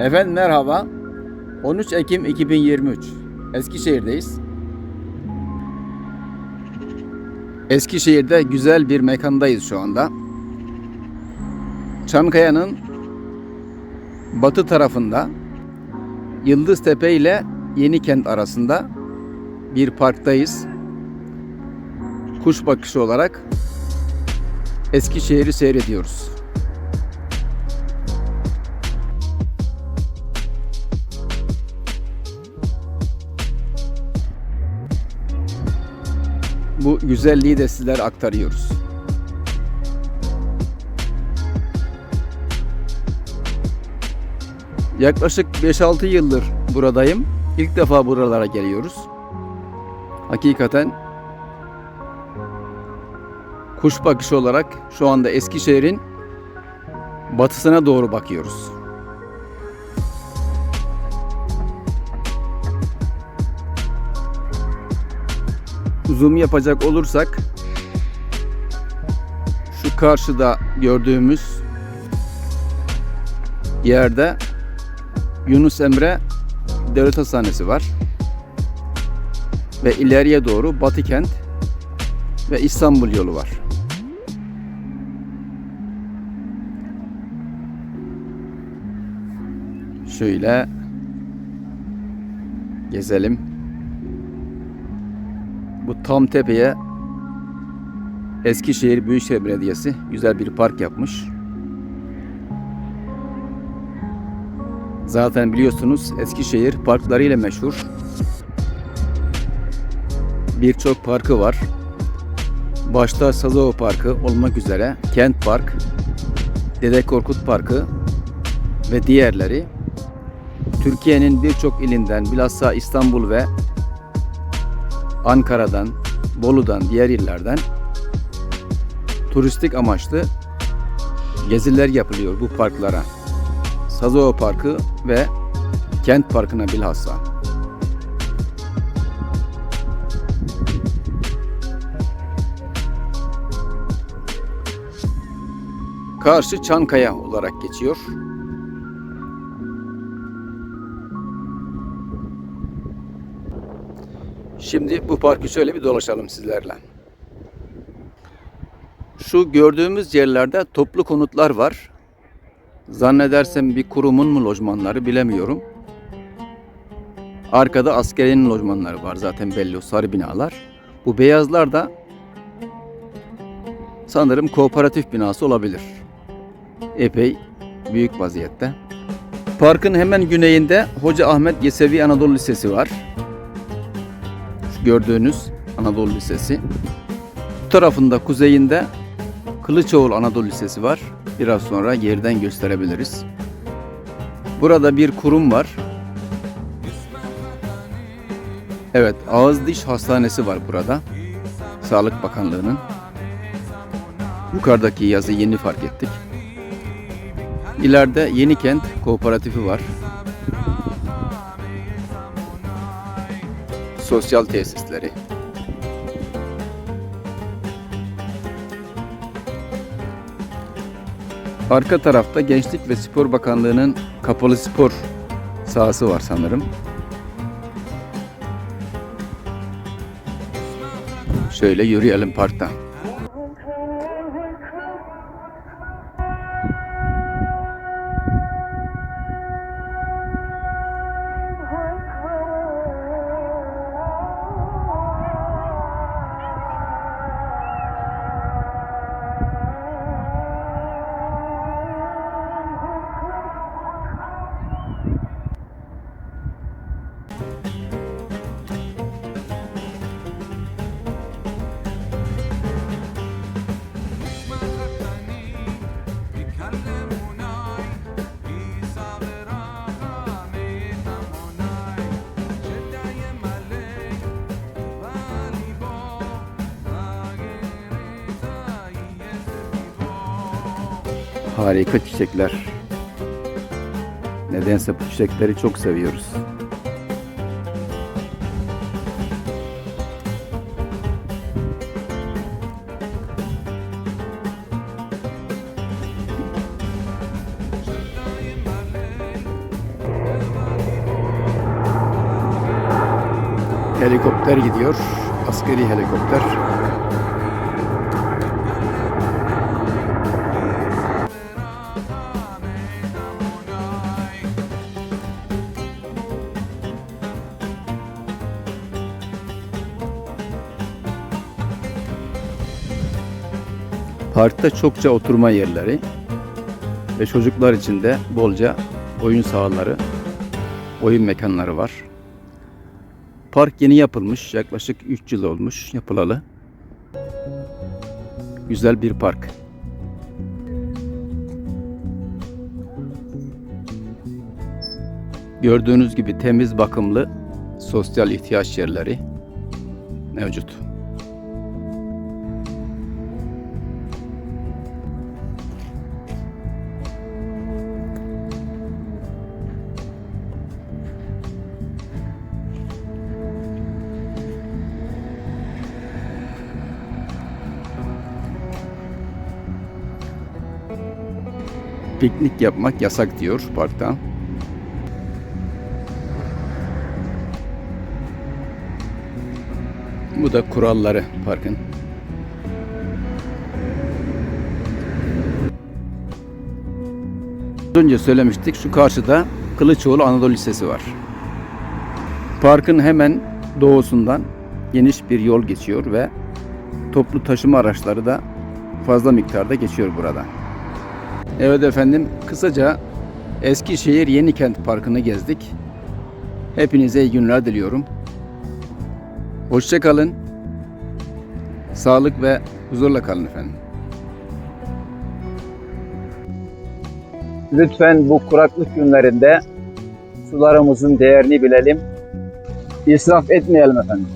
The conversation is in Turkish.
Efendim merhaba. 13 Ekim 2023. Eskişehir'deyiz. Eskişehir'de güzel bir mekandayız şu anda. Çankaya'nın batı tarafında Yıldıztepe ile Yenikent arasında bir parktayız. Kuş bakışı olarak Eskişehir'i seyrediyoruz. Bu güzelliği de sizlere aktarıyoruz. Yaklaşık 5-6 yıldır buradayım. İlk defa buralara geliyoruz. Hakikaten kuş bakışı olarak şu anda Eskişehir'in batısına doğru bakıyoruz. Zoom yapacak olursak şu karşıda gördüğümüz yerde Yunus Emre Devlet Hastanesi var. Ve ileriye doğru Batıkent ve İstanbul yolu var. Şöyle gezelim. Tam tepeye Eskişehir Büyükşehir Belediyesi güzel bir park yapmış. Zaten biliyorsunuz Eskişehir parklarıyla meşhur. Birçok parkı var. Başta Sazova Parkı olmak üzere Kent Park, Dede Korkut Parkı ve diğerleri Türkiye'nin birçok ilinden bilhassa İstanbul ve Ankara'dan, Bolu'dan, diğer illerden turistik amaçlı geziler yapılıyor bu parklara. Sazova Parkı ve Kent Parkı'na bilhassa. Karşı Çankaya olarak geçiyor. Şimdi bu parkı şöyle bir dolaşalım sizlerle. Şu gördüğümüz yerlerde toplu konutlar var. Zannedersem bir kurumun mu lojmanları bilemiyorum. Arkada askerinin lojmanları var zaten belli o sarı binalar. Bu beyazlar da sanırım kooperatif binası olabilir. Epey büyük vaziyette. Parkın hemen güneyinde Hoca Ahmet Yesevi Anadolu Lisesi var. Gördüğünüz Anadolu Lisesi. Bu tarafında kuzeyinde Kılıçoğlu Anadolu Lisesi var. Biraz sonra yerden gösterebiliriz. Burada bir kurum var. Evet, Ağız Diş Hastanesi var burada. Sağlık Bakanlığı'nın. Yukarıdaki yazı yeni fark ettik. İleride Yenikent Kooperatifi var. Sosyal tesisleri. Arka tarafta Gençlik ve Spor Bakanlığı'nın kapalı spor sahası var sanırım. Şöyle yürüyelim parkta. Harika çiçekler. Nedense bu çiçekleri çok seviyoruz. Helikopter gidiyor. Askeri helikopter. Parkta çokça oturma yerleri ve çocuklar için de bolca oyun sahaları, oyun mekanları var. Park yeni yapılmış. Yaklaşık 3 yıl olmuş yapılalı. Güzel bir park. Gördüğünüz gibi temiz bakımlı sosyal ihtiyaç yerleri mevcut. Piknik yapmak yasak diyor parkta. Bu da kuralları parkın. Önce söylemiştik şu karşıda Kılıçoğlu Anadolu Lisesi var. Parkın hemen doğusundan geniş bir yol geçiyor ve toplu taşıma araçları da fazla miktarda geçiyor burada. Evet efendim, kısaca Eskişehir Yenikent Parkı'nı gezdik. Hepinize iyi günler diliyorum. Hoşçakalın. Sağlık ve huzurla kalın efendim. Lütfen bu kuraklık günlerinde sularımızın değerini bilelim. İsraf etmeyelim efendim.